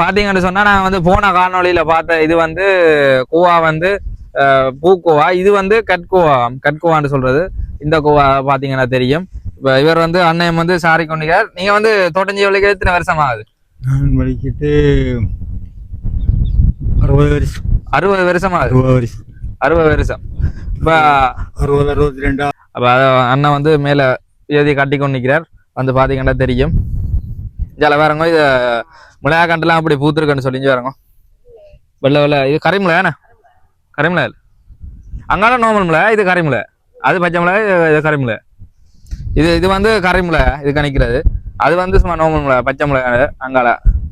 பாத்தீங்கன்னு சொன்னா நான் வந்து போன காணொளியில பார்த்த இது வந்து கோவா வந்து பூக்கோவா? இது வந்து கட்கோவா? கட்கோவான்னு சொல்றது. இந்த கோவா பாத்தீங்கன்னா தெரியும். இப்ப இவர் வந்து அண்ணன் வந்து சாரி கொண்டிருக்கார் நீங்க வந்து தோட்டஞ்சி வழிக்கு எத்தனை வருஷம் ஆகுது நான் படிக்கிட்டு அறுபது வருஷம். அறுபது வருஷம் ஆகுது அறுபது வருஷம். அறுபது வருஷம். இப்ப அறுபது அறுபத்தி ரெண்டா? அப்ப அண்ணன் வந்து மேல எழுதி கட்டி கொண்டு நிற்கிறார் வந்து பாத்தீங்கன்னா தெரியும். ஜல வேறங்க இது மிளகா கண்டெல்லாம் அப்படி பூத்துருக்குன்னு சொல்லி இங்க வெள்ளை வெள்ளை. இது கரைமுலை என்ன கரிமிளை மிளகா அங்கால நார்மல் மிளகா இது கரிமிளை அது பச்சை மிளகா இது- இது மிளகா இது இது வந்து கரிமிளை இது கணிக்கிறது. அது வந்து சும்மா நார்மல் மிளகா பச்சை மிளகா அங்கால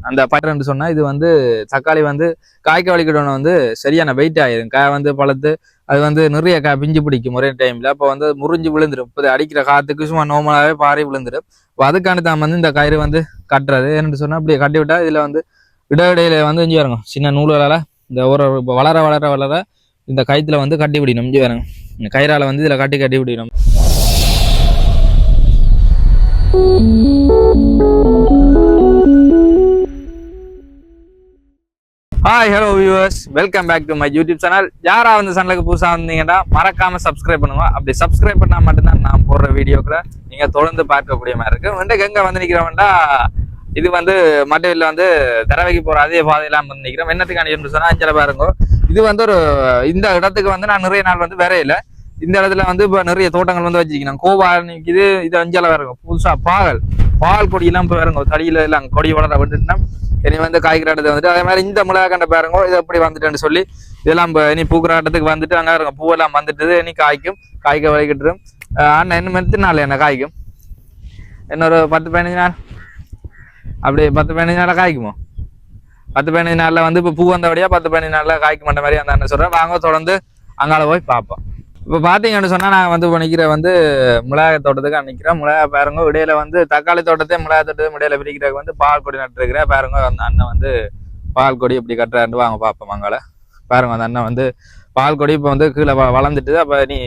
அந்த பயிரண்டு சொன்னால் இது வந்து தக்காளி வந்து காய்க்க வலிக்கிட்டோன்னு வந்து சரியான வெயிட் ஆயிரும். காய் வந்து பழுத்து அது வந்து நிறைய காய் பிஞ்சு பிடிக்கும் ஒரே டைம்ல அப்போ வந்து முறிஞ்சு விழுந்துடும் இப்போ அடிக்கிற காத்துக்கு சும்மா நார்மலாகவே பாறை விழுந்துடும் இப்போ அதுக்காண்டி தான் வந்து இந்த கயிறு வந்து கட்டுறது. என்னென்று சொன்னால் அப்படி கட்டி விட்டால் இதில் வந்து இடையிடையில வந்து இஞ்சி வரணும். சின்ன நூல்களால் இந்த ஒரு வளர வளர வளர இந்த கயித்துல வந்து கட்டி பிடிக்கணும் இஞ்சி வரணும். இந்த கயிறால் வந்து இதில் கட்டி கட்டி பிடிக்கணும் hi hello viewers welcome back to my YouTube channel யாராவது வந்து சேனலுக்கு புதுசாக வந்தீங்கன்னா மறக்காம சப்ஸ்கிரைப் பண்ணுங்க. அப்படி சப்ஸ்கிரைப் பண்ணால் மட்டும்தான் நான் போடுற வீடியோக்களை நீங்கள் தொடர்ந்து பார்க்கக்கூடிய மாதிரி இருக்கு. இன்றைக்கு எங்கே வந்து நிற்கிறவன்டா இது வந்து மட்டவில் வந்து தரவைக்கு போகிற அதே பாதையெல்லாம் வந்து நிற்கிறோம் என்னத்துக்கான என்று சொன்னால் அஞ்சல பாருங்க. இது வந்து ஒரு இந்த இடத்துக்கு வந்து நான் நிறைய நாள் வந்து வரையில. இந்த இடத்துல வந்து இப்போ நிறைய தோட்டங்கள் வந்து வச்சுக்கணும் கோவா நிற்கிது இது அஞ்சல பாருங்க புதுசாக பாகல். பால் கொடியெல்லாம் இப்போ பாருங்க தடியில எல்லாம் கொடி வளர விட்டுட்டுனா. இனி வந்து காய்க்கிற இடத்துக்கு வந்துட்டு அதே மாதிரி இந்த மிளகா கண்ட பாருங்க இது எப்படி வந்துட்டுன்னு சொல்லி இதெல்லாம் இப்போ இனி பூக்கிற இடத்துக்கு வந்துட்டு அங்கே இருக்கும் பூவெல்லாம் வந்துட்டு இனி காய்க்கும் காய்க்க வலிக்கிட்டு அண்ணன் என்ன மெத்து நாள் என்ன காய்க்கும்? இன்னொரு பத்து பதினஞ்சு நாள்? அப்படி பத்து பதினஞ்சு நாளில் காய்க்குமோ? பத்து பதினஞ்சு நாளில் வந்து இப்போ பூ வந்தபடியாக பத்து பதினஞ்சு நாளில் காய்க்க மாட்ட மாதிரி அந்த அண்ணன் சொல்கிறேன் வாங்க தொடர்ந்து அங்கால போய் பார்ப்போம். இப்போ பார்த்தீங்கன்னு சொன்னால் நான் வந்து இப்போ நிற்கிற வந்து மிளகாய் தோட்டத்துக்கு நிற்கிறேன் மிளகாய் பாருங்க. இடையில வந்து தக்காளி தோட்டத்தையும் மிளகாய் தோட்டத்தையும் இடையில பிரிக்கிறதுக்கு வந்து பால் கொடி நட்டுருக்கிறேன். பாருங்க அந்த அண்ணன் வந்து பால் கொடி இப்படி கட்டுறாருன்னு வாங்க பார்ப்போம் அங்கே பாருங்க அந்த அண்ணன் வந்து பால் கொடி இப்போ வந்து கீழே வ- வளர்ந்துட்டு அப்போ நீ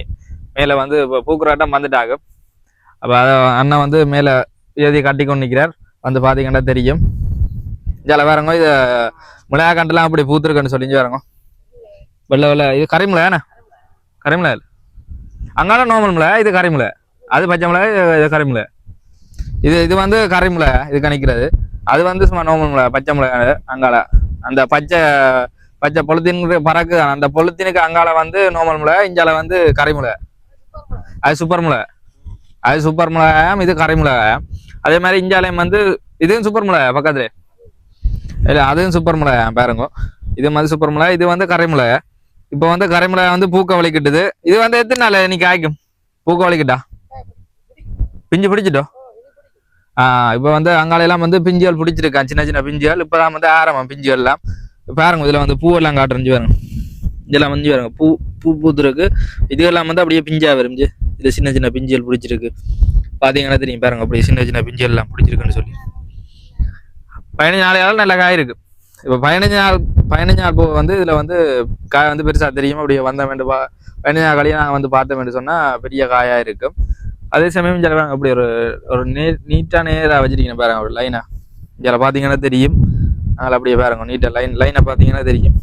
மேலே வந்து இப்போ பூக்குறாட்டம் வந்துட்டாங்க. அப்போ அதை அண்ணன் வந்து மேலே எழுதி கட்டி கொண்டு நிற்கிறார் வந்து பார்த்தீங்கன்னா தெரியும். இதில் வேறங்க இது மிளகாய் கண்டெல்லாம் அப்படி பூத்துருக்குன்னு சொல்லி இங்க வேறங்க வெள்ளை வெள்ளை இது கரிமிளை மிளகாண்ணே கரைமலை இல்ல. அங்கால நார்மல் இது கரிமிளை. அது பச்சை இது- இது இது இது வந்து கரிமிளை இது கணிக்கிறது. அது வந்து சும்மா நார்மல் மிளகா பச்சை மிளகா அங்கால அந்த பச்சை பச்சை பொலித்தீனுக்கு பறக்கு அந்த பொழுத்தினுக்கு அங்கால வந்து நார்மல் மிளகா இங்கால வந்து கரிமிளை அது சூப்பர் அது சூப்பர் மிளகாயம் இது கரிமிளகாயம் அதே மாதிரி இஞ்சாலயம் வந்து இதுவும் சூப்பர் மிளகாய் பக்கத்துல அதுவும் சூப்பர் மிளகாய் பாருங்க. இது மாதிரி சூப்பர் மிளகாய் இது வந்து கரை மிளகாய் இப்போ வந்து கரைமலை வந்து பூக்க வலிக்கிட்டுது. இது வந்து எத்தனை நாள் நீ காய்க்கும்? பூக்க வலிக்கிட்டா? பிஞ்சு பிடிச்சிட்டோ? ஆ இப்போ வந்து அங்காலையெல்லாம் வந்து பிஞ்சுகள் பிடிச்சிருக்கான் சின்ன சின்ன பிஞ்சுகள். இப்போதான் வந்து ஆரம்பம் பிஞ்சுகள்லாம் இப்போ பாருங்க இதில் வந்து பூவெல்லாம் காட்டுறஞ்சு பாருங்க. இதெல்லாம் வந்து பாருங்க பூ பூ பூத்துருக்கு. இதுவெல்லாம் வந்து அப்படியே பிஞ்சா வரும்ஞ்சு இது சின்ன சின்ன பிஞ்சுகள் பிடிச்சிருக்கு. பார்த்தீங்கன்னா தெரியும் பாருங்க அப்படியே சின்ன சின்ன பிஞ்சுகள்லாம் பிடிச்சிருக்குன்னு சொல்லி. பதினஞ்சு நாளையால நல்லா காயிருக்கு இப்போ பதினஞ்சு நாள் பதினஞ்சு நாள் பூ வந்து இதில் வந்து காய் வந்து பெருசாக தெரியும் அப்படி வந்த வேண்டும் பா பதினஞ்சு நாள் கழியே நாங்கள் வந்து பார்த்தோம் என்று சொன்னால் பெரிய காயாக இருக்கும். அதே சமயம் சில அப்படி ஒரு ஒரு நே நீட்டாக நேராக வச்சிருக்கீங்க பாருங்க ஒரு லைனாக இதில் பார்த்தீங்கன்னா தெரியும். அதில் அப்படியே பாருங்க நீட்டாக லைன் லைனை பார்த்தீங்கன்னா தெரியும்.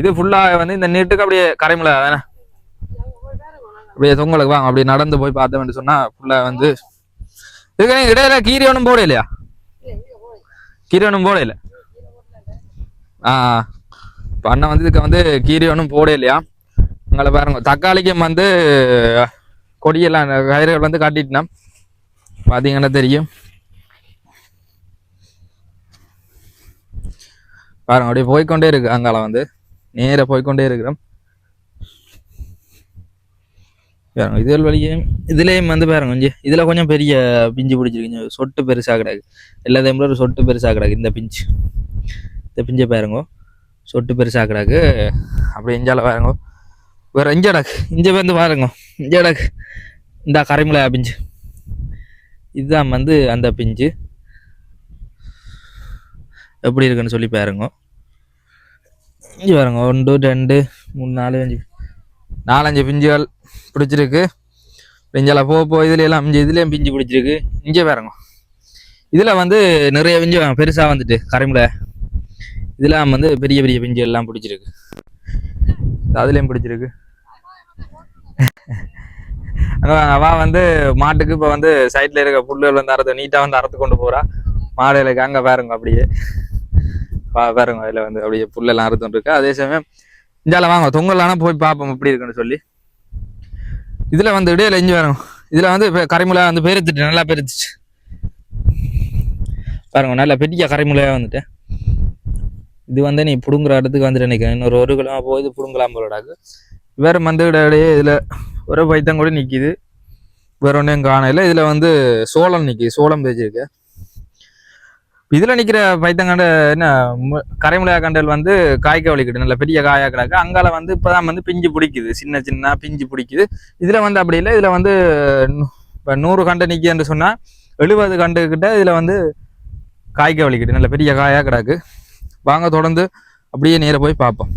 இது ஃபுல்லாக வந்து இந்த நீட்டுக்கு அப்படியே கரைமலை தானே அப்படியே தொங்கலுக்கு வாங்க அப்படியே நடந்து போய் பார்த்தோம் என்று சொன்னால் ஃபுல்லாக வந்து இதுக்கு இடையில கீரி ஒன்றும் போட இல்லையா கீரி ஒன்றும் போட இல்லை ஆ. இப்போ அண்ணன் வந்து இதுக்கு வந்து கீரியனும் போட இல்லையா உங்களை பாருங்க தக்காளிக்கும் வந்து கொடியெல்லாம் கயிறுகள் வந்து காட்டிட்டுனா பார்த்தீங்கன்னா தெரியும்? பாருங்க அப்படியே போய்க்கொண்டே இருக்கு அங்கால வந்து. நேராக போய்க்கொண்டே இருக்கிறோம். பாருங்க இதுல வழியும் இதுலேயும் வந்து பாருங்க கொஞ்சம் இதில் கொஞ்சம் பெரிய பிஞ்சு பிடிச்சிருக்குங்க சொட்டு பெருசாக கிடக்கு. எல்லாத்தையும் ஒரு சொட்டு பெருசாக கிடக்கு இந்த பிஞ்சு. இந்த பிஞ்சை பாருங்க. சொட்டு பெருசாக கிடக்கு. அப்படி இஞ்சால பாருங்க. வேறு இஞ்ச கிடக்கு. இஞ்ச வந்து பாருங்க. இஞ்சடக்கு இந்த கரைமிளா பிஞ்சு. இதுதான் வந்து அந்த பிஞ்சு. எப்படி இருக்குன்னு சொல்லி பாருங்க. இஞ்சி பாருங்க. ஒன்று ரெண்டு மூணு நாலு அஞ்சு. நாலஞ்சு பிஞ்சுகள். பிடிச்சிருக்கு. பிஞ்சால போக போ இதுல எல்லாம் அஞ்சு இதுலயும் பிஞ்சு பிடிச்சிருக்கு. இங்கே பாருங்க. இதுல வந்து நிறைய பிஞ்சு பெருசா வந்துட்டு கரைமுலை இதெல்லாம் வந்து பெரிய பெரிய பிஞ்சு எல்லாம் பிடிச்சிருக்கு. அதுலயும் பிடிச்சிருக்கு. அங்க வந்து மாட்டுக்கு இப்போ வந்து சைட்ல இருக்க புல்லுகள் வந்து அறுத்து நீட்டாக வந்து அறுத்து கொண்டு போறா. மாடுகளுக்கு அங்க பாருங்க அப்படியே. வா பாருங்க அதுல வந்து அப்படியே புல்லெல்லாம் அறுத்துட்டு இருக்கு. அதே சமயம் இந்தால வாங்க தொங்கலானா போய் பார்ப்போம் எப்படி இருக்குன்னு சொல்லி. இதில் வந்து இடையில இஞ்சி வரும் இதில் வந்து இப்போ கரைமுலை வந்து பெருத்துட்டு நல்லா பெருத்துச்சு. பாருங்க நல்லா பெரிய கரைமுலையாக வந்துட்டு. இது வந்து நீ பிடுங்குற இடத்துக்கு வந்துட்டு நினைக்கிறேன் இன்னொரு ஒரு கிலோ போகுது பிடுங்கலாம் போலடாக்கு வேறு மந்த இடையே இதில் ஒரு பைத்தம் கூட நிற்கிது வேற ஒன்றையும் காணல இதில் வந்து சோளம் நிற்கிது சோளம் பேச்சிருக்கு இதுல நிக்கிற பைத்தங்காண்ட என்ன மு- கரைமுலையா கண்டல் வந்து காய்க்க வலிக்கிட்டு நல்ல பெரிய காயா கிடக்கு. அங்கால வந்து இப்பதான் வந்து பிஞ்சு பிடிக்குது. சின்ன சின்ன பிஞ்சு பிடிக்குது. இதுல வந்து அப்படி இல்லை. இதுல வந்து இப்போ நூறு கண்டு என்று சொன்னா எழுபது கண்டு கிட்ட இதுல வந்து காய்க்க வலிக்கிட்டு நல்ல பெரிய காயா கிடக்கு. வாங்க தொடர்ந்து அப்படியே நேர போய் பார்ப்போம்.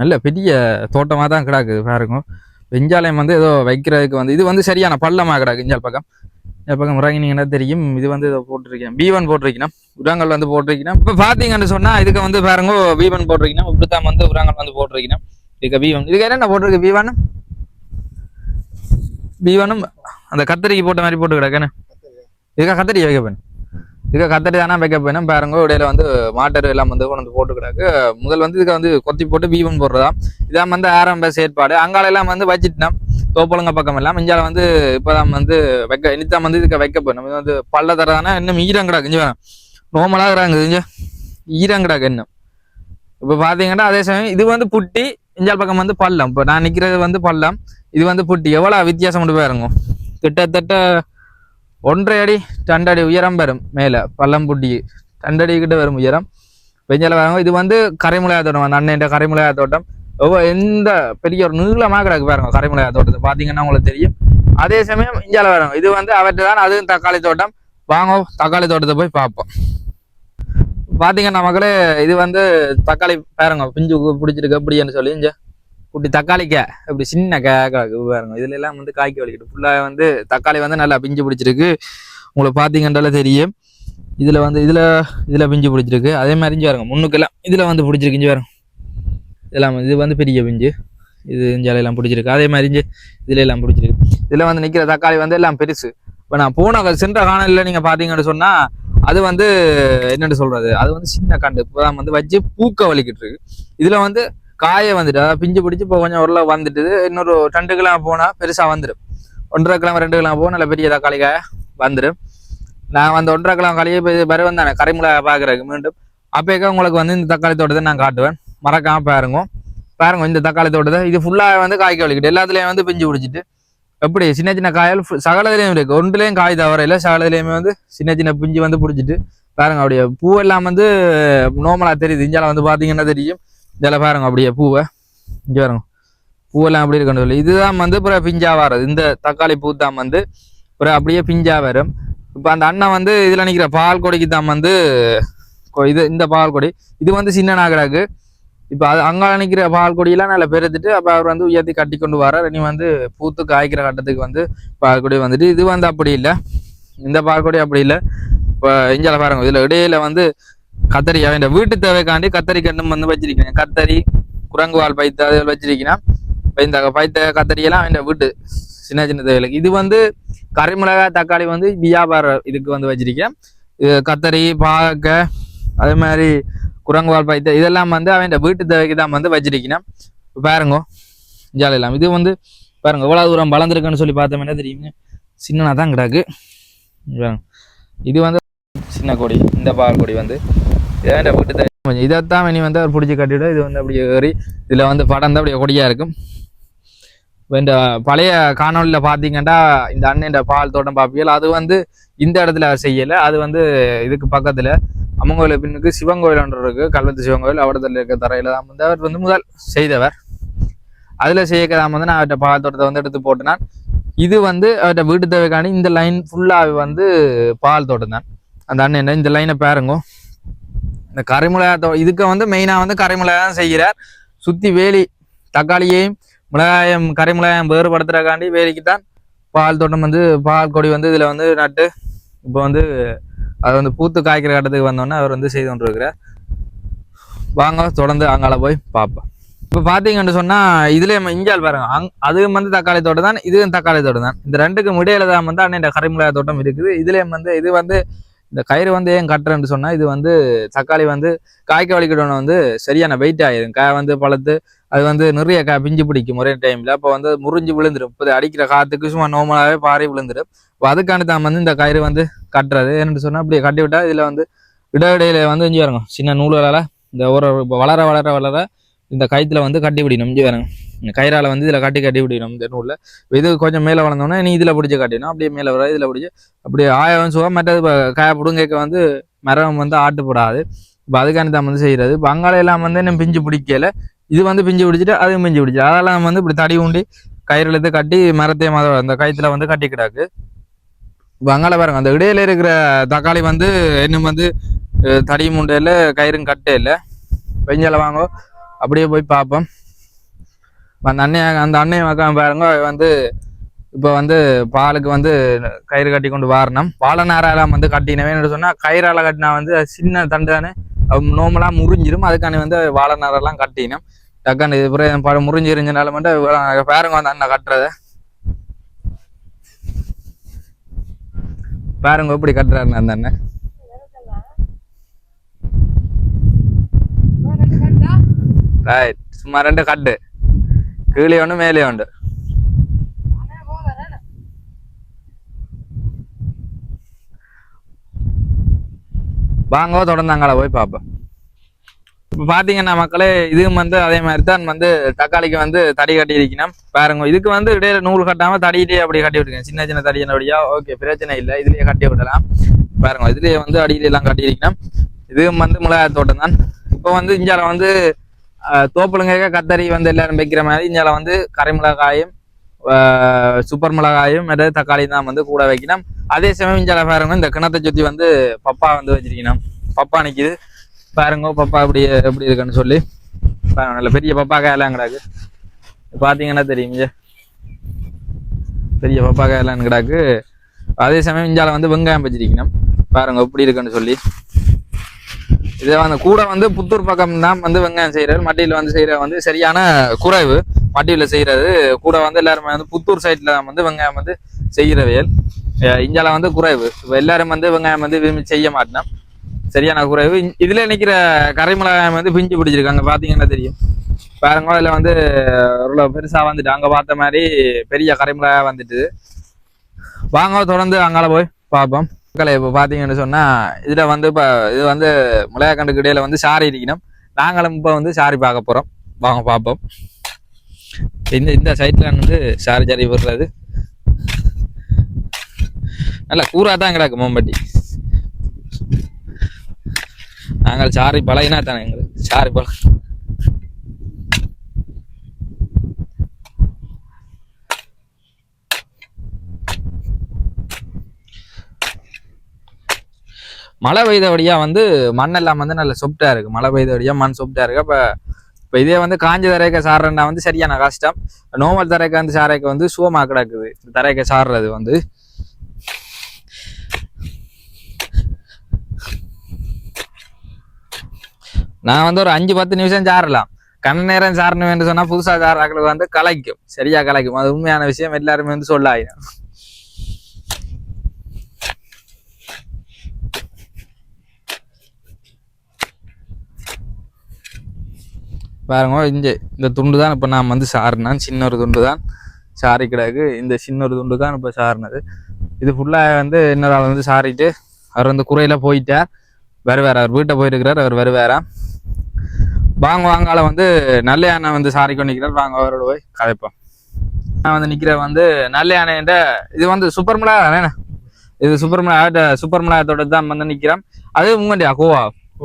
நல்ல பெரிய தோட்டமாக தான் கிடாக்கு பாருங்க வெஞ்சாலயம் வந்து ஏதோ வைக்கிறதுக்கு வந்து இது வந்து சரியான பள்ளமாக கிடாக்கு இஞ்சால் பக்கம். இந்த பக்கம் இறங்கினீங்கன்னா தெரியும். இது வந்து ஏதோ போட்டிருக்கேன். பீவன் போட்டிருக்கீங்கன்னா உரங்கள் வந்து போட்டிருக்கீங்கன்னா இப்போ பார்த்தீங்கன்னு சொன்னால் இதுக்கு வந்து பாருங்க பீவன் போட்டிருக்கீங்கன்னா இப்படித்தான் வந்து உரங்கள் வந்து போட்டிருக்கீங்க இதுக்கு பீவன் இதுக்கு என்னென்ன போட்டிருக்கு பீவன் பீவனும் அந்த கத்திரிக்கு போட்ட மாதிரி போட்டு கிடக்கேன்னு இதுக்காக கத்திரிக்கை வைக்கப்பேன் இதுக்கு கத்தரி தானே பேக்கப் வேணும். பாருங்க இடையில வந்து மாட்டர் எல்லாம் வந்து கொண்டு வந்து போட்டுக்கிறாக்கு முதல் வந்து இதுக்கு வந்து கொத்தி போட்டு பீவன் போடுறதா இதான் வந்து ஆரம்ப செயற்பாடு. அங்கால எல்லாம் வந்து வச்சிட்டோம் தோப்பழுங்க பக்கம் எல்லாம். இஞ்சால வந்து இப்போதான் வந்து வைக்க இனித்தான் வந்து இதுக்கு வைக்க போயணும் இது வந்து பள்ள தரதானே? இன்னும் ஈரங்கடா கிடக்கு. இஞ்சி வேணும். நோமலாக இருக்கிறாங்க இஞ்ச ஈரம் இன்னும். இப்போ பார்த்தீங்கன்னா அதே சமயம் இது வந்து புட்டி இஞ்சால் பக்கம் வந்து பள்ளம். இப்போ நான் நிற்கிறது வந்து பள்ளம். இது வந்து புட்டி. எவ்வளோ வித்தியாசம் கொண்டு போயிருங்க கிட்டத்தட்ட ஒன்றரை அடி ரெண்டடி உயரம் வரும் மேலே பள்ளம் புட்டி கிட்ட வரும் உயரம். வெஞ்சால வராங்க இது வந்து கரைமுளையா தோட்டம் அந்த அண்ணன் கரைமுளையா தோட்டம். ஒவ்வொரு எந்த பெரிய ஒரு நீளமாக கிடக்கு பாருங்க கரைமுளையா தோட்டத்தை. பார்த்தீங்கன்னா உங்களுக்கு தெரியும். அதே சமயம் இஞ்சால வரும் இது வந்து அவர்கிட்ட தான் அதுவும் தக்காளி தோட்டம். வாங்க தக்காளி தோட்டத்தை போய் பார்ப்போம். பார்த்தீங்கன்னா மக்களே இது வந்து தக்காளி பாருங்க பிஞ்சு பிடிச்சிருக்கு எப்படின்னு சொல்லி இங்க குட்டி தக்காளிக்காய் இப்படி சின்ன கே பாருங்க. இதுல எல்லாம் வந்து காய்க்க வலிக்கிட்டு ஃபுல்லாக வந்து தக்காளி வந்து நல்லா பிஞ்சு பிடிச்சிருக்கு. உங்களை பார்த்தீங்கன்றாலே தெரியும். இதுல வந்து இதுல இதுல பிஞ்சு பிடிச்சிருக்கு. அதே மாதிரி இஞ்சி பாருங்க முன்னுக்கெல்லாம் இதுல வந்து பிடிச்சிருக்கு இஞ்சி பாருங்க. இதெல்லாம் இது வந்து பெரிய பிஞ்சு. இது இஞ்சாலையெல்லாம் பிடிச்சிருக்கு. அதே மாதிரி இஞ்சி இதுல எல்லாம் பிடிச்சிருக்கு. இதுல வந்து நிற்கிற தக்காளி வந்து எல்லாம் பெருசு. இப்போ நான் போன சென்ற காணலில் நீங்கள் பார்த்தீங்கன்னு சொன்னால் அது வந்து என்னென்னு சொல்றது? அது வந்து சின்ன கண்டு. இப்போ வந்து வச்சு பூக்க வலிக்கிட்டு இருக்கு. இதுல வந்து காய வந்துட்டு அதாவது பிஞ்சு பிடிச்சி இப்போ கொஞ்சம் உருளை வந்துட்டு இன்னொரு ரெண்டு கிலோ போனால் பெருசாக வந்துடும் ஒன்றரை கிலோ ரெண்டு கிலோ போக நல்ல பெரிய தக்காளி காய வந்துடும் நான் வந்து ஒன்றரை கிலோ காலையே இப்போ வர வந்தானே கரைமுளை பார்க்குறதுக்கு மீண்டும். அப்போக்கா உங்களுக்கு வந்து இந்த தக்காளி தோட்டத்தை நான் காட்டுவேன். மறக்காமல் பாருங்க. பாருங்க இந்த தக்காளி தோட்டத்தை. இது ஃபுல்லாக வந்து காய்க்க வலிக்கிட்டு எல்லாத்துலேயும் வந்து பிஞ்சு பிடிச்சிட்டு. எப்படி? சின்ன சின்ன காயால் ஃபு- சகலதுலேயும் இருக்குது ஒன்றுலேயும் காய் தவறையில் சகலதுலேயுமே வந்து சின்ன சின்ன பிஞ்சு வந்து பிடிச்சிட்டு. பாருங்க அப்படியே பூவெல்லாம் வந்து நோமலாக தெரியுது. இஞ்சால வந்து பார்த்தீங்கன்னா தெரியும். இதில் பாருங்க அப்படியே பூவை. இங்கே பாருங்க. பூவெல்லாம் அப்படி இருக்கணும் சொல்லி. இதுதான் வந்து அப்புறம் பிஞ்சா வர்றது இந்த தக்காளி பூ தான் வந்து அப்புறம் அப்படியே பிஞ்சா வரும். இப்போ அந்த அண்ணன் வந்து இதில் நிற்கிற பால் கொடிக்கு தான் வந்து கொ- இது இந்த பால் கொடி. இது வந்து சின்ன நாகராக்கு இப்போ அது அங்கே நிற்கிற பால் கொடியெல்லாம் நல்லா பெருத்துட்டு அப்போ அவர் வந்து உயர்த்தி கட்டி கொண்டு வரார் இனி வந்து பூத்து காய்க்கிற கட்டத்துக்கு வந்து பால் கொடி வந்துட்டு இது வந்து அப்படி இல்லை. இந்த பால் கொடி அப்படி இல்லை. இப்போ இஞ்சால பாருங்க இதில் இடையில வந்து கத்தரி அவன் வீட்டு தேவைக்காண்டி கத்தரி கண்ணும் வந்து வச்சிருக்கேன் கத்தரி குரங்குவால் பைத்த அது வச்சிருக்கேன் இப்போ இந்த பைத்த கத்தரியெல்லாம் அவன் வீட்டு சின்ன சின்ன தேவைகளுக்கு. இது வந்து கறிமிளகாய் தக்காளி வந்து வியாபார இதுக்கு வந்து வச்சிருக்கேன் கத்தரி பாகக்காய் அதே மாதிரி குரங்கு வாழ் பைத்த இதெல்லாம் வந்து அவன் வீட்டு தேவைக்கு தான் வந்து வச்சிருக்கேன் பாருங்க ஜாலியெல்லாம் இது வந்து பாருங்க எவ்வளோ தூரம் வளர்ந்துருக்குன்னு சொல்லி பார்த்தோம்னா தெரியுங்க சின்னனா தான் கிடக்கு. இது வந்து சின்ன கொடி இந்த பால் கொடி வந்து இதான் வீட்டு கொஞ்சம் இதைத்தான் இனி வந்து அவர் பிடிச்சி கட்டிவிட இது வந்து அப்படியே ஏறி இதில் வந்து படம் தான் அப்படியே கொடியா இருக்கும். இந்த பழைய காணொலியில் பார்த்தீங்கன்னா இந்த அண்ணன் பால் தோட்டம் பார்ப்பீங்க அது வந்து இந்த இடத்துல செய்யலை. அது வந்து இதுக்கு பக்கத்தில் அம்மங்கோயில் பின்னுக்கு சிவன் கோயில் ஒன்று இருக்கு. கல்வெத்து சிவன் கோயில் அவடத்தில் இருக்க தரையில தான் வந்து அவர் வந்து முதல் செய்தவர். அதில் செய்யக்கதான் வந்து நான் அவர்கிட்ட பால் தோட்டத்தை வந்து எடுத்து போட்டேன் இது வந்து அவர்கிட்ட வீட்டு தேவைக்காண்டி இந்த லைன் ஃபுல்லாக வந்து பால் தோட்டம் தான். அந்த அண்ணன் இந்த லைனை பாருங்க. இந்த கரைமுளையா தோ இதுக்கு வந்து மெயினாக வந்து கரைமுளையா தான் செய்கிறார். சுற்றி வேலி தக்காளியையும் மிளகாயம் கறிமிளகாயம் வேறுபடுத்துறக்காண்டி வேலிக்கு தான் பால் தோட்டம் வந்து பால் கொடி வந்து இதில் வந்து நட்டு இப்போ வந்து அது வந்து பூத்து காய்க்கிற கட்டத்துக்கு வந்தோன்னே அவர் வந்து செய்து கொண்டிருக்கிறார். வாங்க தொடர்ந்து அங்கால போய் பார்ப்போம். இப்போ பார்த்தீங்கன்னு சொன்னால் இதுலேயே இஞ்சால் பாருங்க. அங் அதுவும் வந்து தக்காளி தோட்டம் தான் இதுவும் தக்காளி தோட்டம் தான் இந்த ரெண்டுக்கும் இடையில தான் வந்து அண்ணன் கரிமிளகாய் தோட்டம் இருக்குது. இதுலேயும் வந்து இது வந்து இந்த கயிறு வந்து ஏன் கட்டுறேன்னு சொன்னால் இது வந்து தக்காளி வந்து காய்க்க வலிக்கணும் வந்து சரியான வெயிட் ஆயிரும். காய் வந்து பழுத்து அது வந்து நிறைய காய் பிஞ்சு பிடிக்கும் ஒரே டைமில் அப்போ வந்து முறிஞ்சு விழுந்துரும். இப்போ அடிக்கிற காற்றுக்கு சும்மா நார்மலாகவே பாரி விழுந்துடும் இப்போ அதுக்காண்டி தான் வந்து இந்த கயிறு வந்து கட்டுறது. என்னன்னு சொன்னால் அப்படியே கட்டி விட்டால் இதில் வந்து இடையிடையில வந்து இஞ்சி வரணும். சின்ன நூல்களால் இந்த ஒரு வளர வளர வளர இந்த கயித்துல வந்து கட்டி விடணும் இஞ்சி வரணும். கயிறால வந்து இதில் கட்டி கட்டி விடணும் இந்த இது கொஞ்சம் மேலே வளர்ந்தோன்னே நீ இதில் பிடிச்சி கட்டினோம் அப்படியே மேலே வர இதில் பிடிச்சி அப்படியே ஆயவன் சுகம் மற்றது இப்போ காய பிடுங்க வந்து மரம் வந்து ஆட்டு போடாது. இப்போ அதுக்காண்டி தான் வந்து செய்கிறது இப்போ அங்கால எல்லாம் வந்து இன்னும் பிஞ்சு பிடிக்கல. இது வந்து பிஞ்சு பிடிச்சிட்டு அதுவும் பிஞ்சு பிடிச்சி. அதெல்லாம் வந்து இப்படி தடி ஊண்டி கயிறு இழுத்து கட்டி மரத்தையும் மத அந்த கயிற்றுல வந்து கட்டி கிடாக்கு. இப்போ அங்கால பாருங்க அந்த இடையில இருக்கிற தக்காளி வந்து இன்னும் வந்து தடியும் தடி முண்டையில் கயிறும் கட்டே இல்லை. பெஞ்சால வாங்கோ. அப்படியே போய் பார்ப்போம். அந்த அண்ணன் அந்த அண்ணன் மக்கள் பாருங்க வந்து இப்போ வந்து பாலுக்கு வந்து கயிறு கட்டி கொண்டு வரணும். வாழை நாரெல்லாம் வந்து கட்டினவே என்ன சொன்னா கயிறால கட்டினா வந்து சின்ன தண்டு தானே நோமலாக முறிஞ்சிரும். அதுக்காண்டி வந்து வாழை நாரெல்லாம் கட்டினோம். டக்காண்டு இது பிறகு முறிஞ்சிருந்தனால மட்டும் பாருங்க வந்து அண்ணன் கட்டுறத. பாருங்க எப்படி கட்டுறாரு அந்த அண்ணன். ரைட் சும்மா ரெண்டு கட்டு. கீழே ஒன்று மேலே உண்டு. வாங்க தொடர்ந்து போய் பார்ப்போம். இப்போ பார்த்தீங்கன்னா மக்களே இதுவும் வந்து அதே மாதிரி தான் வந்து தக்காளிக்கு வந்து தடி கட்டி இருக்கணும் பாருங்க இதுக்கு வந்து இடையில நூல் கட்டாம தடியிலேயே அப்படி கட்டி விட்டுருக்கேன். சின்ன சின்ன தடி என்னபடியா? ஓகே பிரச்சனை இல்லை. இதுலயே கட்டி விடலாம். பாருங்க இதுலயே வந்து அடியில எல்லாம் கட்டி இருக்கணும் இதுவும் வந்து மிளகாய் தோட்டம் தான். இப்போ வந்து இஞ்சால வந்து தோப்புலங்க கத்தரி வந்து எல்லாரும் வைக்கிற மாதிரி இஞ்சால வந்து கரை மிளகாயும் சூப்பர் மிளகாயும் மற்றது தக்காளி தான் வந்து கூட வைக்கணும். அதே சமயம் இஞ்சால பாருங்க இந்த கிணத்தை சுற்றி வந்து பப்பா வந்து வச்சிருக்கணும். பப்பா நிக்குது. பாருங்க பப்பா இப்படி எப்படி இருக்குன்னு சொல்லி. பாருங்க நல்ல பெரிய பப்பா காயெல்லாம் கிடாக்கு. பாத்தீங்கன்னா தெரியும் இங்க. பெரிய பப்பா காயெல்லாம் கிடாக்கு. அதே சமயம் இஞ்சால வந்து வெங்காயம் வச்சிருக்கணும். பாருங்க எப்படி இருக்குன்னு சொல்லி. இது வந்து கூட வந்து புத்தூர் பக்கம் தான் வந்து வெங்காயம் செய்யறது மட்டியில் வந்து செய்யறது வந்து சரியான குறைவு. மட்டியில் செய்யறது கூட வந்து எல்லாருமே வந்து புத்தூர் சைட்ல தான் வந்து வெங்காயம் வந்து செய்கிற வயல் இஞ்சால வந்து குறைவு. இப்போ எல்லாரும் வந்து வெங்காயம் வந்து விரும்பி செய்ய மாட்டோம். சரியான குறைவு. இதில் இதுல நிக்கிற வந்து பிஞ்சு பிடிச்சிருக்காங்க. பார்த்தீங்கன்னா தெரியும். பாருங்க இதில் வந்து ஓரளவு பெருசாக வந்துட்டு அங்கே பார்த்த மாதிரி பெரிய கரைமிளகாய் வந்துட்டு. வாங்க தொடர்ந்து அங்கால போய் பார்ப்போம். மக்களை இப்போ பார்த்தீங்கன்னு சொன்னா இதுல வந்து இப்போ இது வந்து முளையாக்கண்டுக்கு இடையில வந்து சாரி இருக்கணும் நாங்களும் இப்போ வந்து சாரி பார்க்க போறோம். வாங்க பார்ப்போம். இந்த இந்த சைட்டில் வந்து சாரி சாரி விடுறது. நல்ல கூறாக தான் கிடக்கு மோம்பட்டி. நாங்கள் சாரி பழகினா தானே எங்களுக்கு. சாரி பழ மழை பெய்த வழியாக வந்து மண்ணெல்லாம் வந்து நல்ல சொப்டாக இருக்குது மழை பெய்த வழியாக மண் சொப்டாக இருக்கு. அப்போ இப்போ இதே வந்து காஞ்ச தரைக்க சாடுறேன்னா வந்து சரியான கஷ்டம். நோமல் தரைக்க வந்து சாரைக்க வந்து சுவமா கிடக்குது. தரைக்க சாடுறது வந்து. நான் வந்து ஒரு அஞ்சு பத்து நிமிஷம் சாரலாம். கண் நேரம் சாரணும் என்று சொன்னால் புதுசாக சாராக்களுக்கு வந்து கலைக்கும். சரியாக கலைக்கும். அது உண்மையான விஷயம். எல்லாருமே வந்து சொல்ல பாருங்க இங்க இந்த துண்டு தான் இப்போ நான் வந்து சாரினேன் சின்ன ஒரு துண்டு தான் சாரி கிடக்கு இந்த சின்ன ஒரு துண்டு தான் இப்போ சாரினது இது ஃபுல்லாக வந்து இன்னொரு ஆள் வந்து சாரிட்டு அவர் வந்து குறையில் போயிட்டார் வருவார். அவர் வீட்டை போயிருக்கிறார் அவர் வருவாராம் வாங்க வாங்கால வந்து நல்ல யானை வந்து சாரி கொண்டிருக்கிறார். வாங்க அவரோட போய் கதைப்போம். நான் வந்து நிற்கிற வந்து நல்ல யானைன்ற இது வந்து சூப்பர் மிளகா தானே? இது சூப்பர் மிளகா சூப்பர் மிளகாத்தோட தான் வந்து நிற்கிறேன் அது உங்கண்டியா கோவா?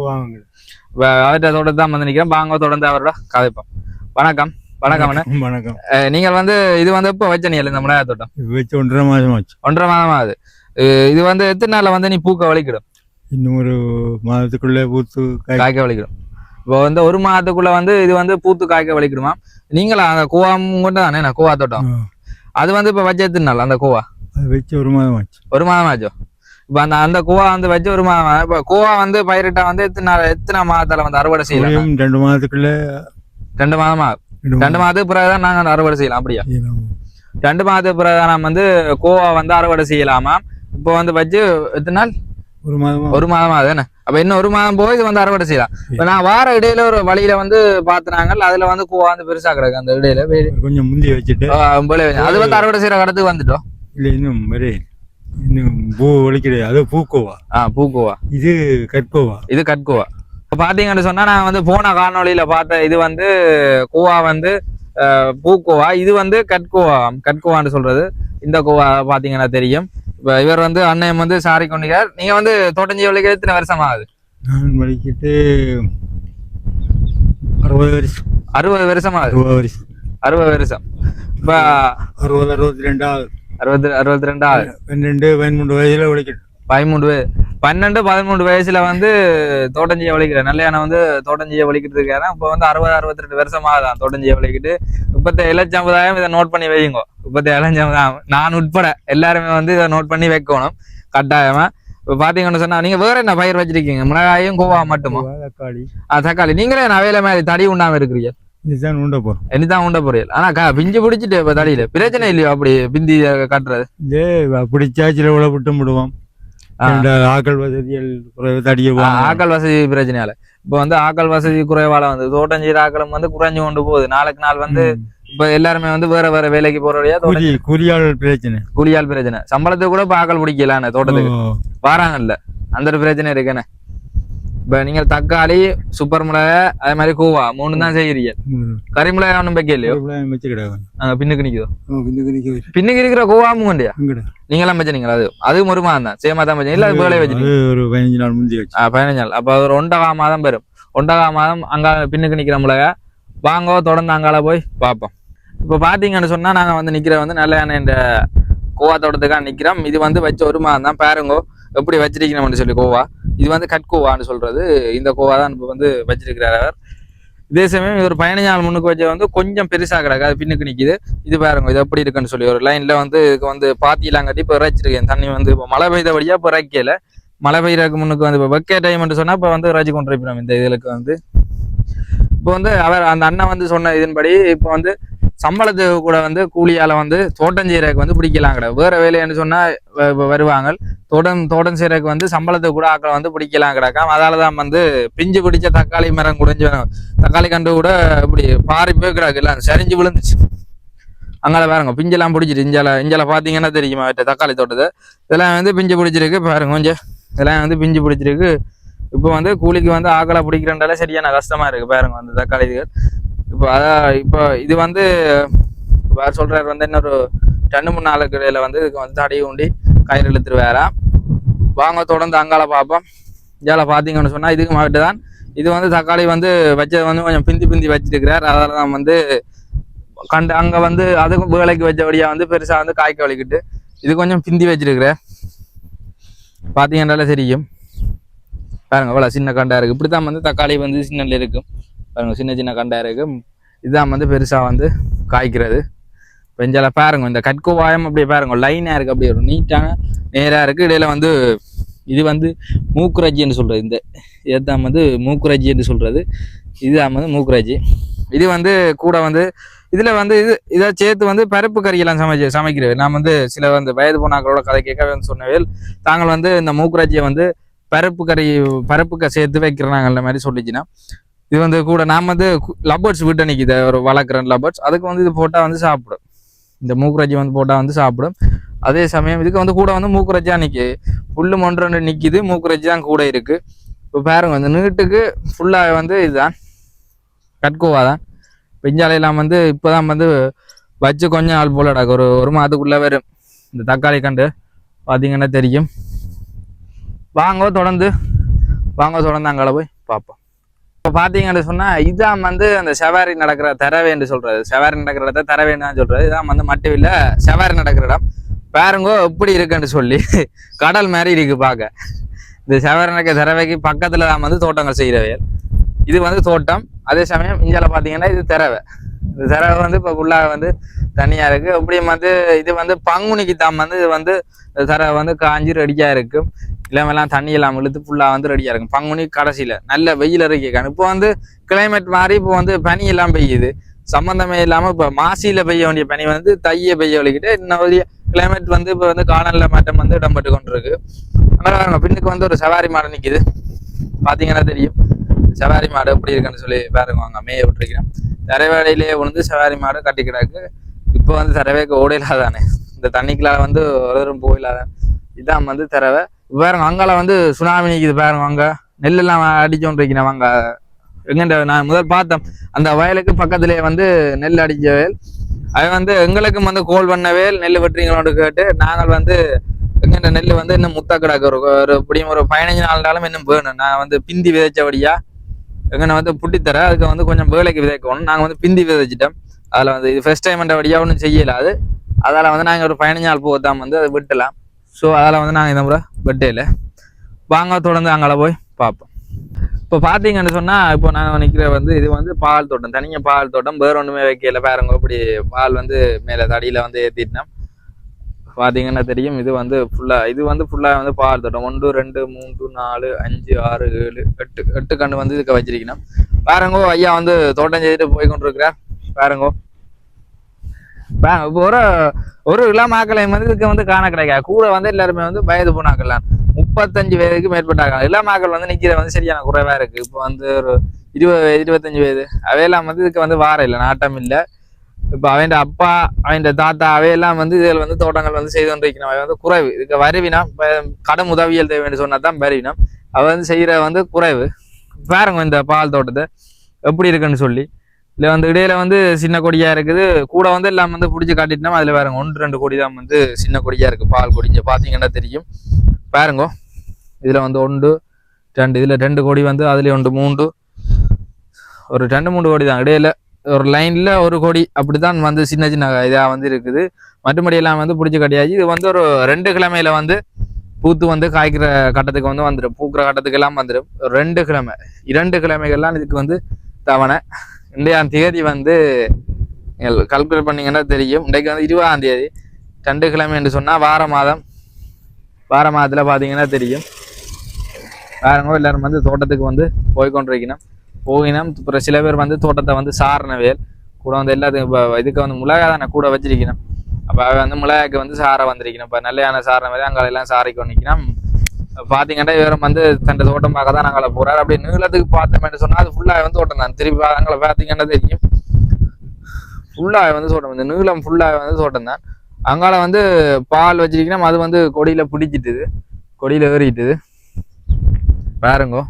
வாங்க அவர்கிட்ட தொடர்ந்து தான் வந்து நிக்கிறேன் வாங்க தொடர்ந்து அவரோட கதைப்போம். வணக்கம். வணக்கம். வணக்கம் நீங்கள் வந்து இது வந்து எப்போ வச்ச நீ இந்த மிளகாய் தோட்டம்? வச்சு ஒன்றரை மாதம் ஆச்சு. ஒன்றரை மாதம் ஆகுது இது வந்து எத்தனை நாள்ல வந்து நீ பூக்க வலிக்கிடும்? இன்னும் ஒரு மாதத்துக்குள்ளே பூத்து காய் காய்க்க வலிக்கிடும். இப்போ வந்து ஒரு மாதத்துக்குள்ள வந்து இது வந்து பூத்து காய்க்க வலிக்கிடுமா? நீங்களா அந்த கோவா கொண்டு தானே நான் கோவா தோட்டம். அது வந்து இப்போ வச்சு எத்தனை அந்த கோவா? அது வச்சு ஒரு மாதம் ஆச்சு. ஒரு மாதம் ஆச்சோ? இப்போ அந்த அந்த கோவா வந்து வச்சு ஒரு மாதம் இப்போ கோவா வந்து பயிரிட்டா வந்து எத்தனை எத்தனை மாதத்துல வந்து அறுவடை செய்யலாம்? ரெண்டு மாதத்துக்குள்ள ரெண்டு மாதமா? ரெண்டு மாதத்துக்கு பிறகுதான் நாங்க அந்த அறுவடை செய்யலாம் அப்படியா. ரெண்டு மாதத்துக்கு பிறகு நம்ம வந்து கோவா வந்து அறுவடை செய்யலாமா? இப்போ வந்து வச்சு எத்தனை நாள்? ஒரு மாதமா. ஒரு மாதமா தானே அப்ப இன்னும் ஒரு மாதம் போய் இது வந்து அறுவடை செய்யலாம். இப்ப நான் வார இடையில ஒரு வழியில வந்து பாத்துனாங்க அதுல வந்து கோவா வந்து பெருசா கிடக்கு அந்த இடையில. கொஞ்சம் முந்தி வச்சுட்டு. அது வந்து அறுவடை செய்யற கடத்துக்கு வந்துட்டோம். இல்லை இன்னும் பூ ஒழிக்கிறது அது பூக்கோவா? ஆ பூக்கோவா. இது கற்கோவா? இது கட்கோவா இப்ப பாத்தீங்கன்னு சொன்னா நான் வந்து போன காணொளியில பார்த்த இது வந்து கோவா வந்து பூக்கோவா. இது வந்து கட்கோவா கட்கோவான்னு சொல்றது. இந்த கோவா பாத்தீங்கன்னா தெரியும். இப்ப இவர் வந்து அண்ணன் வந்து சாரி கொண்டிருக்கார் நீங்க வந்து தோட்டஞ்சி வழிக்கு எத்தனை வருஷம் ஆகுது? நான் வலிக்கிட்டு அறுபது வருஷம். அறுபது வருஷம் ஆகுது. அறுபது வருஷம். அறுபது வருஷம். இப்ப அறுபது அறுபத்தி ரெண்டாவது அறுபது அறுபத்தி ரெண்டு ஆகுது பன்னெண்டு பதிமூன்று வயசுல உழைக்கணும் பதிமூன்று பன்னெண்டு பதிமூன்று வயசுல வந்து தோட்டஞ்சியை வலிக்கிறேன் நல்ல வந்து தோட்டஞ்சியை வலிக்கிட்டு இருக்காரு இப்போ வந்து அறுபது அறுபத்தி ரெண்டு வருஷமா தான் தோட்டஞ்சியை வலிக்கிட்டு இப்பத்த இளச்சமுதாயம் இதை நோட் பண்ணி வைங்க இப்பத்த இளஞ்சமுதாயம் நான் உட்பட எல்லாருமே வந்து இதை நோட் பண்ணி வைக்கணும் கட்டாயமா. இப்போ பாத்தீங்கன்னு சொன்னா நீங்க வேற என்ன பயிர் வச்சிருக்கீங்க? மிளகாயும் கோவா மட்டுமா? தக்காளி. ஆ தக்காளி. நீங்களே நவையில மாதிரி தடி உண்ணாம இருக்கிறீங்க? இதுதான் உண்ட போறோம். இனிதான் உண்ட பொரியல் ஆனா கா பிஞ்சு பிடிச்சிட்டு இப்ப தடியில பிரச்சனை இல்லையோ அப்படி பிந்தி கட்டுறது? இதே பிடிச்சாச்சில் உள்ள விட்டு விடுவோம் ஆக்கள் வசதிகள் குறைவு தடிய ஆ, ஆக்கள் வசதி பிரச்சனையால. இப்போ வந்து ஆக்கள் வசதி குறைவால வந்து தோட்டஞ்சீர ஆக்களும் வந்து குறைஞ்சு கொண்டு போகுது. நாளுக்கு நாள் வந்து இப்ப எல்லாருமே வந்து வேற வேற வேலைக்கு கூலி கூலியாள் பிரச்சனை. கூலியால் பிரச்சனை. சம்பளத்துக்கு கூட இப்ப ஆக்கள் பிடிக்கலான்னு தோட்டத்துக்கு. வாராங்கல்ல. அந்த ஒரு பிரச்சனை இருக்குன்னு இப்ப நீங்க தக்காளி சூப்பர் மிளகா அதே மாதிரி கூவா மூணு தான் செய்யறீங்க. கறி மிளகா ஒன்றும் வைக்க இல்லையோ பின்னுக்கு நிக்குதோ? பின்னுக்கு இருக்கிற கூவாமும் கொண்டியா இங்கட. நீங்களாம் வச்சுனீங்களா அது அது ஒரு மாதம் தான். சேமா தான் வச்சீங்க இல்ல அது வேலையை அது ஒரு பதினஞ்சு நாள் வச்சு ஆ, பதினஞ்சு நாள். அப்போ ஒரு ஒன்றகா மாதம் வரும் ஒன்றகா மாதம் அங்க பின்னுக்கு நிக்கிற மிளகா வாங்கோ தொடர்ந்து அங்கால போய் பார்ப்போம். இப்போ பார்த்தீங்கன்னு சொன்னா நாங்க வந்து நிக்கிற வந்து நல்ல இந்த கோவா தோட்டத்துக்காக நிக்கிறோம். இது வந்து வச்ச ஒரு மாதம் தான். பாருங்கோ. எப்படி வச்சிருக்கணும்னு சொல்லி கோவா. இது வந்து கட்கோவான்னு சொல்றது. இந்த கோவா தான் இப்போ வந்து வச்சிருக்கிறார் அவர். இதே சமயம் இது ஒரு பதினஞ்சு நாள் முன்னுக்கு வச்ச வந்து கொஞ்சம் பெருசாக கிடக்கு அது பின்னுக்கு நிற்கிது இது பாருங்க இது எப்படி இருக்குன்னு சொல்லி ஒரு லைனில் வந்து இதுக்கு வந்து பாத்தியெல்லாம் கட்டி இப்போ இறைச்சிருக்கேன் தண்ணி வந்து இப்போ மழை பெய்தபடியாக இப்போ இறைக்கல. மழை பெய்யறதுக்கு முன்னுக்கு வந்து இப்போ வெக்கே டைம் சொன்னால் இப்போ வந்து இறைச்சி கொண்டிருப்போம் இந்த இதுகளுக்கு வந்து. இப்போ வந்து அவர் அந்த அண்ணன் வந்து சொன்ன இதன்படி இப்போ வந்து சம்பளத்து கூட வந்து கூலியால வந்து தோட்டம் செய்யறதுக்கு வந்து பிடிக்கலாம் கிடையாது வேற வேலைன்னு சொன்னா வ- வருவாங்க. தோட்டம் தோட்டம் செய்யறதுக்கு வந்து சம்பளத்தை கூட ஆக்களை வந்து பிடிக்கலாம் கிடக்காம் அதால தான் வந்து பிஞ்சு பிடிச்ச தக்காளி மரம் குடிஞ்சு தக்காளி கண்டு கூட இப்படி பாரி போய் கிடக்கு. எல்லாம் சரிஞ்சு விழுந்துச்சு. அங்கால பாருங்க பிஞ்செல்லாம் பிடிச்சிட்டு இஞ்சால இஞ்சால பாத்தீங்கன்னா தெரியுமா? அவர்ட்ட தக்காளி தோட்டத்தை. இதெல்லாம் வந்து பிஞ்சு பிடிச்சிருக்கு பாருங்க கொஞ்சம். இதெல்லாம் வந்து பிஞ்சு பிடிச்சிருக்கு. இப்போ வந்து கூலிக்கு வந்து ஆக்களை பிடிக்கிறன்றால சரியான கஷ்டமா இருக்கு பாருங்க அந்த தக்காளி இப்போ அதான் இப்போ இது வந்து வேறு சொல்றாரு வந்து இன்னொரு ரெண்டு மூணு நாளுக்கு இடையில வந்து இதுக்கு வந்து தடி உண்டி கயிறு இழுத்துட்டு வேறாம் வாங்க தொடர்ந்து அங்கால பார்ப்போம். இதால பார்த்தீங்கன்னு சொன்னால் இதுக்கு மாட்டு தான். இது வந்து தக்காளி வந்து வச்சது வந்து கொஞ்சம் பிந்தி பிந்தி வச்சிருக்கிறார். அதில் தான் வந்து கண்டு அங்க வந்து அதுக்கும் வேலைக்கு வச்சபடியா வந்து பெருசா வந்து காய்க்க வலிக்கிட்டு இது கொஞ்சம் பிந்தி வச்சிருக்கிறேன் பார்த்தீங்கன்னாலே தெரியும். பாருங்க இவ்வளோ சின்ன கண்டா இருக்கு. இப்படித்தான் வந்து தக்காளி வந்து சின்னல இருக்கும். பாருங்க சின்ன சின்ன கண்டாக இருக்குது இதுதான் வந்து பெருசாக வந்து காய்க்கிறது. பெஞ்சால பாருங்க இந்த கட்கோவாயம் அப்படியே பாருங்க லைனாக இருக்கு அப்படியே ஒரு நீட்டான நேராக இருக்குது இடையில வந்து இது வந்து மூக்குரஜின்னு சொல்கிறது இந்த இதுதான் வந்து மூக்குரஜின்னு சொல்கிறது இதுதான் வந்து மூக்குரஜி இது வந்து கூட வந்து இதில் வந்து இது இதை சேர்த்து வந்து பருப்பு கறியெல்லாம் சமைச்சு சமைக்கிறது. நான் வந்து சில வந்து வயது போனாக்களோட கதை கேட்க வந்து சொன்னவேல். தாங்கள் வந்து இந்த மூக்குரஜியை வந்து பருப்பு கறி பருப்பு க சேர்த்து வைக்கிறாங்கல்ல மாதிரி சொல்லிச்சுன்னா இது வந்து கூட நாம் வந்து லப்பர்ஸ் வீட்டை நிற்கிது ஒரு வளர்க்குறேன் லப்பர்ஸ் அதுக்கு வந்து இது போட்டால் வந்து சாப்பிடும். இந்த மூக்குரஜி வந்து போட்டால் வந்து சாப்பிடும். அதே சமயம் இதுக்கு வந்து கூட வந்து மூக்குரஜா நிற்கி புல்லு மொன்று நிற்கிது மூக்குரஜி தான் கூட இருக்குது இப்போ பாருங்க இந்த நீட்டுக்கு ஃபுல்லாக வந்து இதுதான். கட்கோவா தான். பெஞ்சாலையெல்லாம் வந்து இப்போ தான் வந்து வச்சு கொஞ்சம் ஆள் போலடா ஒரு ஒரு மாதத்துக்குள்ளே வரும். இந்த தக்காளி கண்டு பார்த்தீங்கன்னா தெரியும். வாங்க தொடர்ந்து. வாங்க தொடர்ந்து அங்கே போய் பார்ப்போம். இப்போ பார்த்தீங்கன்னு சொன்னால் இதான் வந்து அந்த செவாரி நடக்கிற தரவேன்னு சொல்றது செவாரி நடக்கிற இடத்த தரவேன்னு தான் சொல்றது இதான் வந்து மட்டும் செவாரி நடக்கிற இடம். பாருங்கோ எப்படி இருக்குன்னு சொல்லி. கடல் மாதிரி இருக்கு பார்க்க இந்த செவாரி நடக்கிற தரவைக்கு பக்கத்துல தான் வந்து தோட்டங்கள் செய்கிறவையல் இது வந்து தோட்டம். அதே சமயம் இந்தியாவில் பார்த்தீங்கன்னா இது திறவை இந்த திறவை வந்து இப்போ ஃபுல்லாக வந்து தனியா இருக்கு. அப்படியும் வந்து இது வந்து பங்குனிக்கு தான் வந்து இது வந்து தரவை திறவை வந்து காஞ்சி ரெடியாக இருக்கும் இல்லாமெல்லாம் தண்ணி எல்லாம் இழுத்து ஃபுல்லா வந்து ரெடியா இருக்கும். பங்குனி கடைசியில நல்ல வெயில் இறக்கிக்கான இப்போ வந்து கிளைமேட் மாறி இப்போ வந்து பனி எல்லாம் பெய்யுது. சம்மந்தமே இல்லாம இப்போ மாசியில் பெய்ய வேண்டிய பனி வந்து தைய பெய்ய வலிக்கிட்டு இன்னும் ஒரு கிளைமேட் வந்து இப்போ வந்து காலநிலை மாற்றம் வந்து இடம்பெற்று கொண்டிருக்கு. அதனால பின்னுக்கு வந்து ஒரு சவாரி மாடு நிக்குது. பாத்தீங்கன்னா தெரியும். சவாரி மாடு எப்படி இருக்குன்னு சொல்லி பாருங்க. வாங்க மேய விட்டுருக்கிறேன். தரைவேடையிலேயே விழுந்து சவாரி மாடு கட்டி கிடக்கு. இப்போ வந்து தரவேக்கு ஓடையிலாதானே இந்த தண்ணிக்குள்ளால வந்து ஒரு தூரம் போயிலாதான் இதான் வந்து தரவை பாருங்க அங்கால வந்து சுனாமி நிற்குது பாருங்க அங்க. நெல்லெல்லாம் அடிச்சோன்னு இருக்கிறேன் வாங்க எங்கண்ட நான் முதல் பார்த்தேன். அந்த வயலுக்கு பக்கத்திலே வந்து நெல் அடிச்ச வயல். அது வந்து எங்களுக்கும் வந்து கோல் பண்ண வேல் நெல் வெட்டுறீங்களோடு கேட்டு நாங்கள் வந்து எங்கண்ட நெல் வந்து இன்னும் முத்தா கிடக்கு. ஒரு ஒரு இப்படியும் ஒரு பதினஞ்சு நாள்னாலும் இன்னும் வேணும். நான் வந்து பிந்தி விதைச்சபடியா எங்கன வந்து புட்டித்தர அதுக்கு வந்து கொஞ்சம் வேலைக்கு விதைக்கணும். நாங்கள் வந்து பிந்தி விதைச்சிட்டோம். அதில் வந்து இது ஃபர்ஸ்ட் டைம் வழியாக ஒன்றும் செய்யலாது அதால் வந்து நாங்கள் ஒரு பதினஞ்சு நாள் போகத்தான் வந்து அதை விட்டலாம். ஸோ அதெல்லாம் வந்து நாங்கள் இந்த முறை பர்த்டேயில் வாங்க தொடர்ந்து அங்கே போய் பார்ப்போம். இப்போ பார்த்தீங்கன்னு சொன்னால் இப்போ நான் நிற்கிற வந்து இது வந்து பால் தோட்டம். தனியாக பால் தோட்டம். வேறு ஒன்றுமே வைக்கல. பாருங்க இப்படி பால் வந்து மேலே தடியில் வந்து ஏற்றிட்டோம் பார்த்தீங்கன்னா தெரியும் இது வந்து ஃபுல்லாக இது வந்து ஃபுல்லாக வந்து பால் தோட்டம். ஒன்று ரெண்டு மூன்று நாலு அஞ்சு ஆறு ஏழு எட்டு எட்டு கண்டு வந்து இதுக்கு வச்சிருக்கணும். பாருங்கோ ஐயா வந்து தோட்டம் செய்துட்டு போய் கொண்டிருக்கிறார் பாருங்கோ ஒரு ஒரு இளமாக்களை வந்து இதுக்கு வந்து காண கிடைக்காது. கூட வந்து எல்லாருமே வந்து வயது போனாக்கலாம் முப்பத்தஞ்சு வயதுக்கு மேற்பட்டாங்க மாக்கள் வந்து நிற்கிற வந்து சரியான குறைவா இருக்கு. இப்போ வந்து ஒரு இருபது வயது இருபத்தஞ்சு வயது. அவையெல்லாம் வந்து இதுக்கு வந்து வார இல்லை நாட்டம் இல்லை. இப்போ அவன் அப்பா அவன் தாத்தா அவையெல்லாம் வந்து இதில் வந்து தோட்டங்கள் வந்து செய்து கொண்டிருக்கணும் அவை வந்து குறைவு. இதுக்கு வருவினம் கடன் உதவியல் தேவைன்னு சொன்னால் தான் வருவினம் அவ வந்து செய்கிற வந்து குறைவு. பாருங்க இந்த பால் தோட்டத்தை எப்படி இருக்குன்னு சொல்லி. இல்லை வந்து இடையில வந்து சின்ன கொடியா இருக்குது. கூட வந்து எல்லாம் வந்து பிடிச்சி காட்டிட்டோம். அதில் பாருங்க ஒன்று ரெண்டு கொடி தான் வந்து சின்ன கொடியா இருக்கு. பால் கொடிஞ்சு பார்த்தீங்கன்னா தெரியும். பாருங்க இதில் வந்து ஒன்று ரெண்டு இதில் ரெண்டு கொடி வந்து அதுலேயும் ஒன்று மூன்று ஒரு ரெண்டு மூணு கொடி தான். இடையில ஒரு லைனில் ஒரு கொடி அப்படிதான் வந்து சின்ன சின்ன இதாக வந்து இருக்குது. மற்றபடி எல்லாம் வந்து பிடிச்சி கட்டியாச்சு. இது வந்து ஒரு ரெண்டு கிழமையில வந்து பூத்து வந்து காய்க்கிற கட்டத்துக்கு வந்து வந்துடும் பூக்கிற கட்டத்துக்கு எல்லாம் வந்துடும் ரெண்டு கிழமை இரண்டு கிழமைகள்லாம் இதுக்கு வந்து தவணை. இன்றையாம் தேதி வந்து கல்குலேட் பண்ணீங்கன்னா தெரியும். இன்றைக்கு வந்து இருபதாம் தேதி. ரெண்டு கிழமை என்று சொன்னால் வார மாதம். வார மாதத்தில் பார்த்தீங்கன்னா தெரியும். பாருங்க எல்லாரும் வந்து தோட்டத்துக்கு வந்து போய் கொண்டிருக்கணும் போகினோம் அப்புறம் சில பேர் வந்து தோட்டத்தை வந்து சாரண வேல் கூட வந்து எல்லாத்துக்கும் இப்போ இதுக்கு வந்து மிளகா தானே கூட வச்சிருக்கணும். அப்போ வந்து மிளகாய்க்கு வந்து சாரை வந்திருக்கணும். இப்போ நல்லையான சாரண வேலை அங்கே எல்லாம் சாரைக்கு நிற்கணும் பார்த்தீங்கன்னா இவரும் வந்து தன் தோட்டம் பார்க்க தான் நாங்களை போகிறார் அப்படி நீளத்துக்கு பார்த்தோம்னு சொன்னா அது ஃபுல்லாக வந்து தோட்டம் தான். திருப்பி அங்கே பார்த்தீங்கன்னா தெரியும். ஃபுல்லாக வந்து தோட்டம். இந்த நீளம் ஃபுல்லாக வந்து தோட்டம் தான். அங்கால வந்து பால் வச்சிருக்கணும். அது வந்து கொடியில பிடிச்சிட்டுது. கொடியில ஏறிட்டுது. பாருங்கோ.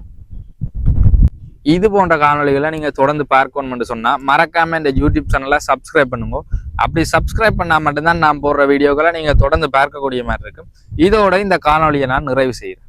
இது போன்ற காணொளிகளை நீங்கள் தொடர்ந்து பார்க்கணும்னு சொன்னால் மறக்காம இந்த யூடியூப் சேனலை சப்ஸ்கிரைப் பண்ணுங்க. அப்படி சப்ஸ்கிரைப் பண்ணால் மட்டும்தான் நான் போடுற வீடியோக்களை நீங்கள் தொடர்ந்து பார்க்கக்கூடிய மாதிரி இருக்கும். இதோட இந்த காணொளியை நான் நிறைவு செய்கிறேன்.